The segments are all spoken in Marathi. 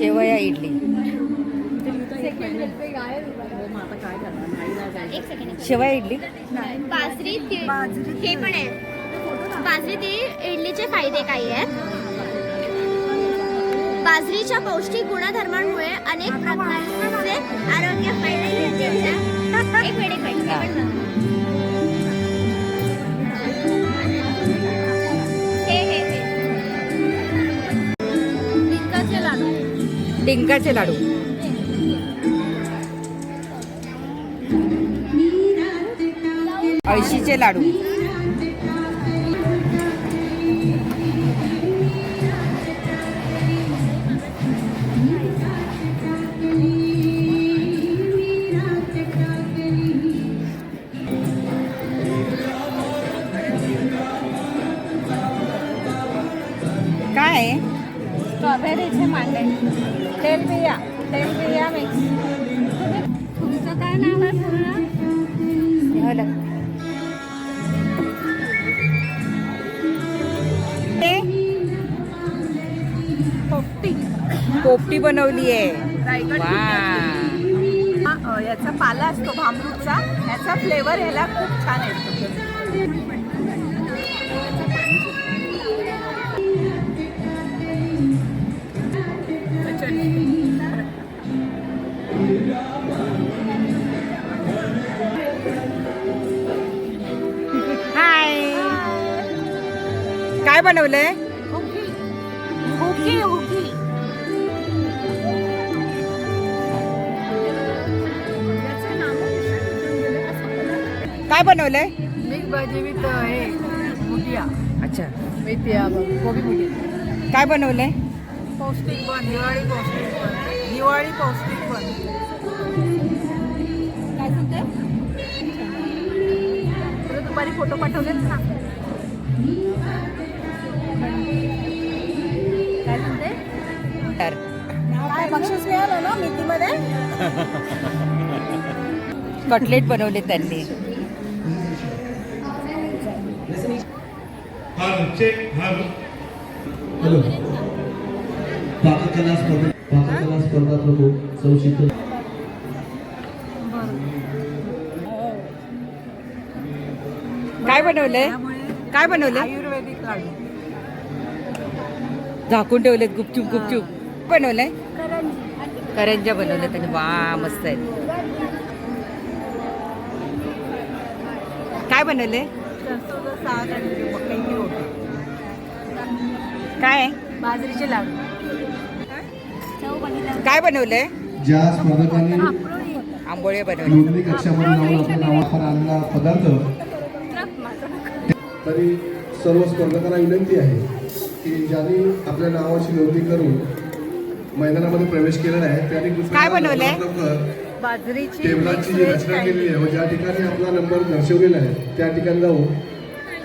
शेवया इडली. शेवया इडली? बाजरी हे पण आहे. बाजरी तीळ इडलीचे फायदे काही आहेत. बाजरीच्या पौष्टिक गुणधर्मांमुळे अनेक प्रकारचे आरोग्य फायदे मिळतात. एक मिनिट एक मिनिट डिंकाचे लाडू. अळशीचे लाडू. काय? स्ट्रॉबेरीचे मांडे. तेलबिया तेलबिया मिक्स तुमचं काय नाव आहे पूर्ण. ते? पोपटी. पोपटी बनवली आहे वा याचा पाला असतो भामरूटचा याचा फ्लेवर ह्याला खूप छान येतो. बनवलंय? काय बनवलंय? मिक्स भाजी विथ हे मुठिया अच्छा विथ कोबी मुठी काय बनवलंय? पौष्टिक पण दिवाळी पौष्टिक पण दिवाळी पौष्टिक पण काय सांगते तुला दुपारी फोटो पाठवलेत ना? बक्षीस मिळालं ना मितीमध्ये? कटलेट बनवले त्यांनी. Hello check hello. हॅलो पाककला स्पर्धा पाककला स्पर्धा प्रमुख सौशीत काय बनवलंय? त्यामुळे काय बनवलंय? आयुर्वेदिक लाडू. झाकून ठेवलेत गुपचूप गुपचूप. बनवलंय? करंजा बनवल्या त्यांनी वा मस्त आहेत. काय बनवलंय? सरसोचं साग आणि मकईची रोटी. काय? बाजरीचे लाडू. काय बनवलंय? ज्या स्पर्धकांनी आंबोळे बनवले. कक्षामध्ये आणला पदार्थ. तरी सर्व स्पर्धकांना विनंती आहे की ज्यांनी आपल्या नावाची नोंदणी करून मैदानामध्ये प्रवेश केलेला आहे कृपया काय बनवलंय? बाजरीची टेबलाची जी रचना केलेली आहे व ज्या ठिकाणी आपला नंबर दर्शवलेला आहे त्या ठिकाणी जाऊन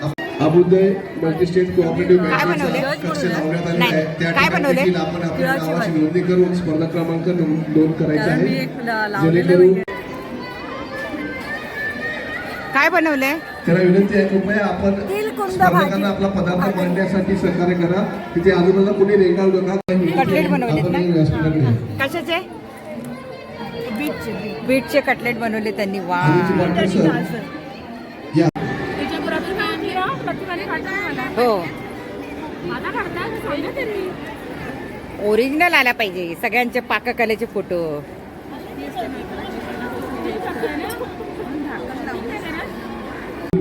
आप- अभुदय मल्टीस्टेट कोऑपरेटिव्ह काय बँकेचा? कक्ष लावण्यात आलेला नाही. आहे त्या ठिकाणी आपण आपल्या नावाची. नोंदणी करून स्पर्धा क्रमांक नोंद नोंद करायचा आहे जेणेकरून काय बनवलंय त्याला विनंती आहे कृपया आपण स्पर्धकांना आपला पदार्थ मांडण्यासाठी सहकार्य करा. तिथे आजूबाजूला कोणी रेंगाळ नका. कशाचे? बीटचे बीटचे कटलेट बनवले त्यांनी. वा. मला हो. ओरिजिनल आला पाहिजे. सगळ्यांचे पाककलेचे फोटो.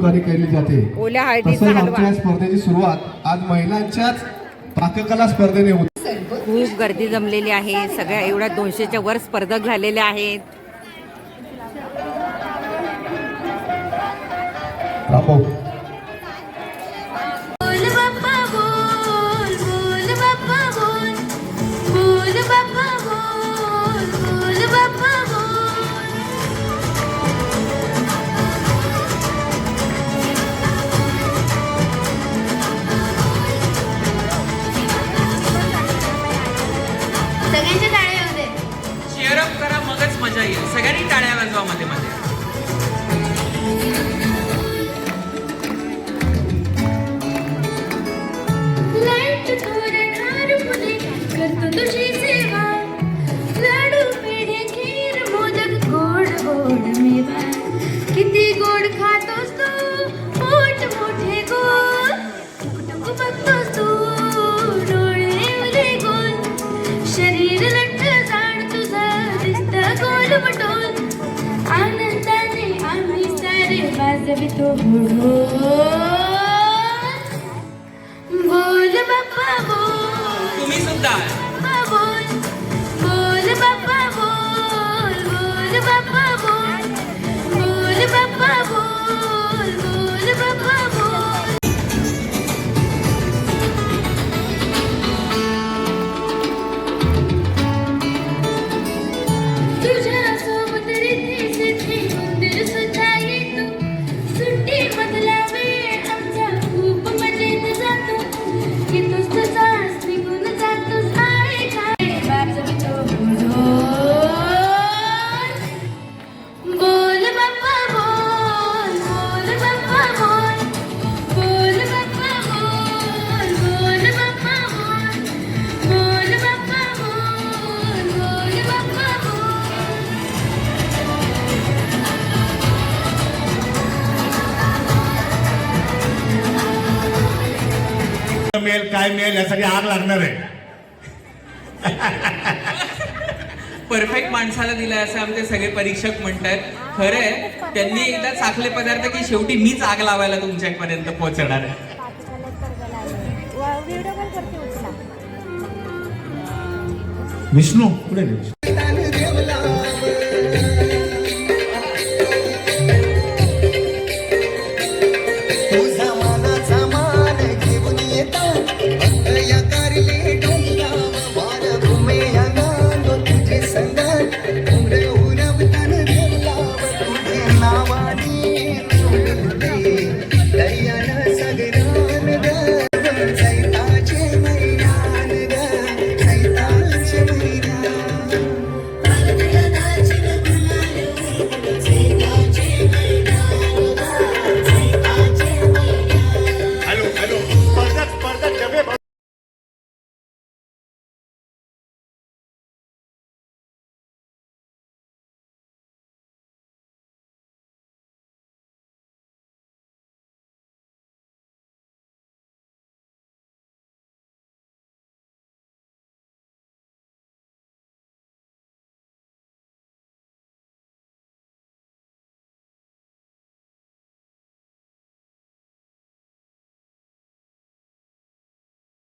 कार्य केली जाते. तसंच आमच्या स्पर्धेची सुरुवात आज महिलांच्याच पाककला स्पर्धेने होती. खूप गर्दी जमलेली आहे. सगळ्या एवढ्या दोनशेच्या वर स्पर्धक झालेले आहेत. रामभाऊ बोल बाप्पा बोल बोल बाप्पा बोल बोल बाप्पा बोल. येईल सगळ्यांनी टाळ्या वाजवा मध्ये मध्ये. बोल मिळेल काय मिळेल यासाठी आग लागणार आहे. परफेक्ट माणसाला दिलाय असं आमचे सगळे परीक्षक म्हणतात खरंय त्यांनी एकदा चाखले पदार्थ की शेवटी मीच आग लावायला तुमच्यापर्यंत पोहोचणार आहे. विष्णू रे विष्णू?